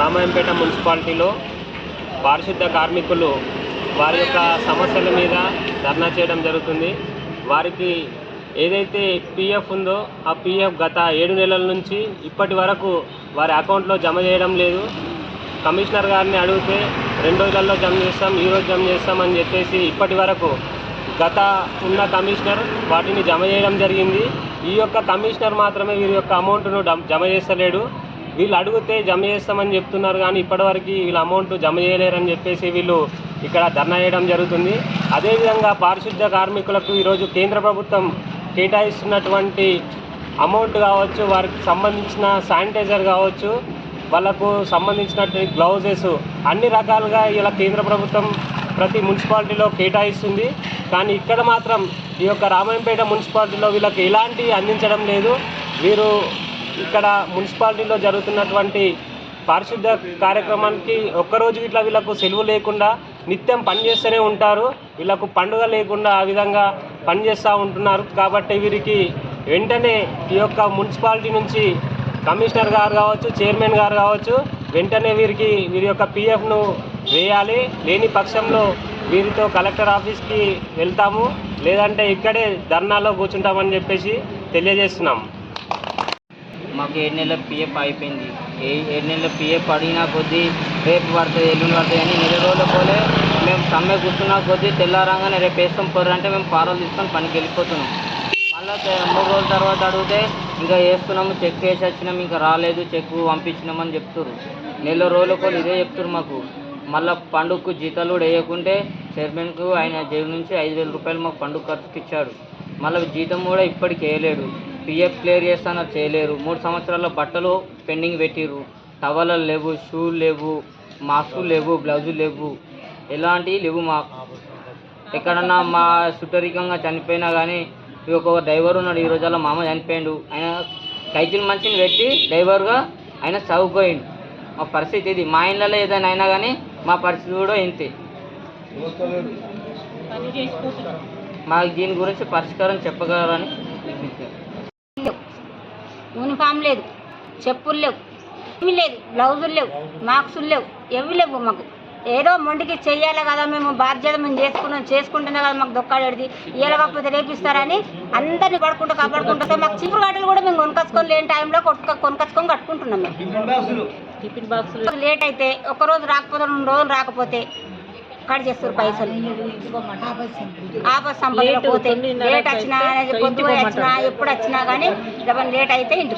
రామాయంపేట మున్సిపాలిటీలో పారిశుద్ధ కార్మికులు వారి యొక్క సమస్యల మీద ధర్నా చేయడం జరుగుతుంది. వారికి ఏదైతే పిఎఫ్ ఉందో ఆ పిఎఫ్ గత ఏడు నెలల నుంచి ఇప్పటి వరకు వారి అకౌంట్లో జమ చేయడం లేదు. కమిషనర్ గారిని అడిగితే రెండు రోజులలో జమ చేస్తాం ఈరోజు జమ చేస్తాం అని చెప్పేసి ఇప్పటి వరకు గత ఉన్న కమిషనర్ వాటిని జమ చేయడం జరిగింది. ఈ యొక్క కమిషనర్ మాత్రమే వీరి యొక్క అమౌంట్ను జమ చేస్తలేడు. వీళ్ళు అడిగితే జమ చేస్తామని చెప్తున్నారు కానీ ఇప్పటివరకు వీళ్ళ అమౌంట్ జమ చేయలేరని చెప్పేసి వీళ్ళు ఇక్కడ ధర్నా చేయడం జరుగుతుంది. అదేవిధంగా పారిశుద్ధ కార్మికులకు ఈరోజు కేంద్ర ప్రభుత్వం కేటాయిస్తున్నటువంటి అమౌంట్ కావచ్చు వారికి సంబంధించిన శానిటైజర్ కావచ్చు వాళ్ళకు సంబంధించినటువంటి గ్లౌజెస్ అన్ని రకాలుగా ఇలా కేంద్ర ప్రభుత్వం ప్రతి మున్సిపాలిటీలో కేటాయిస్తుంది. కానీ ఇక్కడ మాత్రం ఈ యొక్క రామాయంపేట మున్సిపాలిటీలో వీళ్ళకి ఎలాంటి అందించడం లేదు. వీరు ఇక్కడ మున్సిపాలిటీలో జరుగుతున్నటువంటి పారిశుద్ధ కార్యక్రమానికి ఒక్కరోజు ఇట్లా వీళ్ళకు సెలవు లేకుండా నిత్యం పనిచేస్తూనే ఉంటారు. వీళ్ళకు పండుగ లేకుండా ఆ విధంగా పనిచేస్తూ ఉంటున్నారు. కాబట్టి వీరికి వెంటనే ఈ యొక్క మున్సిపాలిటీ నుంచి కమిషనర్ గారు కావచ్చు చైర్మన్ గారు కావచ్చు వెంటనే వీరికి వీరి యొక్క పిఎఫ్ను వేయాలి. లేని పక్షంలో వీరితో కలెక్టర్ ఆఫీస్కి వెళ్తాము. లేదంటే ఇక్కడే ధర్నాలో కూర్చుంటామని చెప్పేసి తెలియజేస్తున్నాం. మాకు ఏడు నెలల పిఎఫ్ అయిపోయింది. ఏ ఏడు నెలల పిఎఫ్ అడిగినా కొద్దీ రేపు పడుతుంది ఎల్లుండి పడుతుంది అని నెల రోజుల పోలే మేము సమ్మె కూర్చున్నా కొద్దీ తెల్లారంగానే రేపు వేస్తాం పోరంటే మేము పారాలు తీసుకొని పనికి వెళ్ళిపోతున్నాం. మళ్ళీ మూడు రోజుల తర్వాత అడిగితే ఇంకా వేస్తున్నాము చెక్ వేసి వచ్చినాం ఇంకా రాలేదు చెక్ పంపించినామని చెప్తున్నారు నెల రోజుల పోలు ఇదే చెప్తున్నారు మాకు. మళ్ళీ పండుగకు జీతాలు కూడా వేయకుంటే చైర్మన్కు ఆయన జైలు నుంచి ఐదు వేల రూపాయలు మాకు పండుగ ఖర్చుకి ఇచ్చాడు మళ్ళీ జీతం కూడా ఇప్పటికి వేయలేడు. పిఎఫ్ క్లియర్ చేస్తానో చేయలేరు. మూడు సంవత్సరాల బట్టలు పెండింగ్ పెట్టిర్రు. టవలలు లేవు షూలు లేవు మాస్కులు లేవు బ్లౌజులు లేవు. ఎలాంటివి లేవు మా ఎక్కడన్నా మా సుటరికంగా చనిపోయినా కానీ ఒక డ్రైవర్ ఉన్నాడు ఈ రోజుల్లో మా అమ్మ చనిపోయిండు. ఆయన కైకిల్ మనిషిని పెట్టి డ్రైవర్గా ఆయన చదువుకోయిండు మా పరిస్థితి ఇది. మా ఇళ్ళలో ఏదైనా అయినా కానీ మా పరిస్థితి కూడా ఇంతే. మాకు దీని గురించి పరిష్కారం చెప్పగలరని. యూనిఫామ్ లేదు చెప్పులు లేవు ఏమీ లేదు బ్లౌజులు లేవు మార్క్సులు లేవు ఎవి లేవు మాకు. ఏదో మొండికి చెయ్యాలి కదా మేము బాధ్యత మేము చేసుకున్నాం చేసుకుంటేనే కదా మాకు దొక్కాడేది ఇయ్యాల కాకపోతే రేపిస్తారని అందరిని పడుకుంటూ కాపాడుకుంటూ మాకు చీపురు గడ్డలు కూడా మేము కొనుకొచ్చుకొని లేని టైంలో కొట్టుక కొనుకొచ్చుకొని కట్టుకుంటున్నాం మేము. టిఫిన్ బాక్స్ లేట్ అయితే ఒక రోజు రాకపోతే రెండు రోజులు రాకపోతే కట్ చేస్తారు పైసలు. ఆపస్ సంపదలో పోతే లేట్ వచ్చినా పొద్దు వచ్చినా ఎప్పుడు వచ్చినా కానీ లేట్ అయితే ఇంటికి